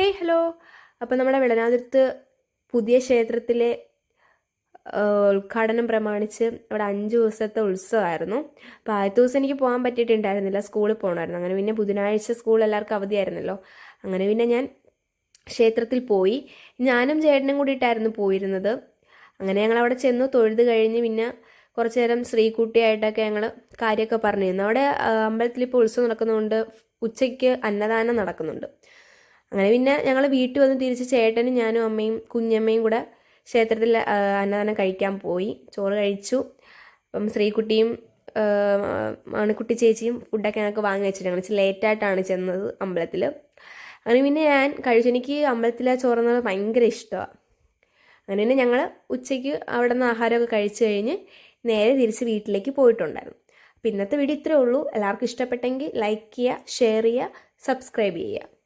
Hey hello അപ്പോൾ നമ്മുടെ വിളനാതിർത്ത് പുതിയ ക്ഷേത്രത്തിലെ ഉദ്ഘാടനം പ്രമാണിച്ച് അവിടെ അഞ്ച് ദിവസത്തെ ഉത്സവമായിരുന്നു. അപ്പോൾ ആദ്യത്തെ ദിവസം എനിക്ക് പോകാൻ പറ്റിയിട്ടുണ്ടായിരുന്നില്ല. സ്കൂളിൽ പോകണമായിരുന്നു. അങ്ങനെ പിന്നെ ബുധനാഴ്ച സ്കൂൾ എല്ലാവർക്കും അവധിയായിരുന്നല്ലോ. അങ്ങനെ പിന്നെ ഞാൻ ക്ഷേത്രത്തിൽ പോയി. ഞാനും ചേട്ടനും കൂടിയിട്ടായിരുന്നു പോയിരുന്നത്. അങ്ങനെ ഞങ്ങൾ അവിടെ ചെന്നു. തൊഴുത് കഴിഞ്ഞ് പിന്നെ കുറച്ച് നേരം ശ്രീകുട്ടിയായിട്ടൊക്കെ ഞങ്ങൾ കാര്യമൊക്കെ പറഞ്ഞിരുന്നു അവിടെ അമ്പലത്തിൽ ഇപ്പോൾ ഉത്സവം നടക്കുന്നതുകൊണ്ട് ഉച്ചയ്ക്ക് അന്നദാനം നടക്കുന്നുണ്ട്. അങ്ങനെ പിന്നെ ഞങ്ങൾ വീട്ടിൽ വന്ന് തിരിച്ച് ചേട്ടനും ഞാനും അമ്മയും കുഞ്ഞമ്മയും കൂടെ ക്ഷേത്രത്തിൽ അന്നദാനം കഴിക്കാൻ പോയി. ചോറ് കഴിച്ചു. അപ്പം ശ്രീകുട്ടിയും മണിക്കുട്ടി ചേച്ചിയും ഫുഡൊക്കെ ഞങ്ങൾക്ക് വാങ്ങി വെച്ചിട്ട് ഞങ്ങൾ ലേറ്റായിട്ടാണ് ചെന്നത് അമ്പലത്തിൽ അങ്ങനെ പിന്നെ ഞാൻ കഴിച്ചു. എനിക്ക് അമ്പലത്തിലെ ചോറെന്ന് പറഞ്ഞാൽ ഭയങ്കര ഇഷ്ടമാണ് അങ്ങനെ പിന്നെ ഞങ്ങൾ ഉച്ചയ്ക്ക് അവിടെ നിന്ന് ആഹാരമൊക്കെ കഴിച്ചു കഴിഞ്ഞ് നേരെ തിരിച്ച് വീട്ടിലേക്ക് പോയിട്ടുണ്ടായിരുന്നു. അപ്പം ഇന്നത്തെ വീഡിയോ ഇത്രയേ ഉള്ളൂ. എല്ലാവർക്കും ഇഷ്ടപ്പെട്ടെങ്കിൽ ലൈക്ക് ചെയ്യുക ഷെയർ ചെയ്യുക സബ്സ്ക്രൈബ് ചെയ്യുക.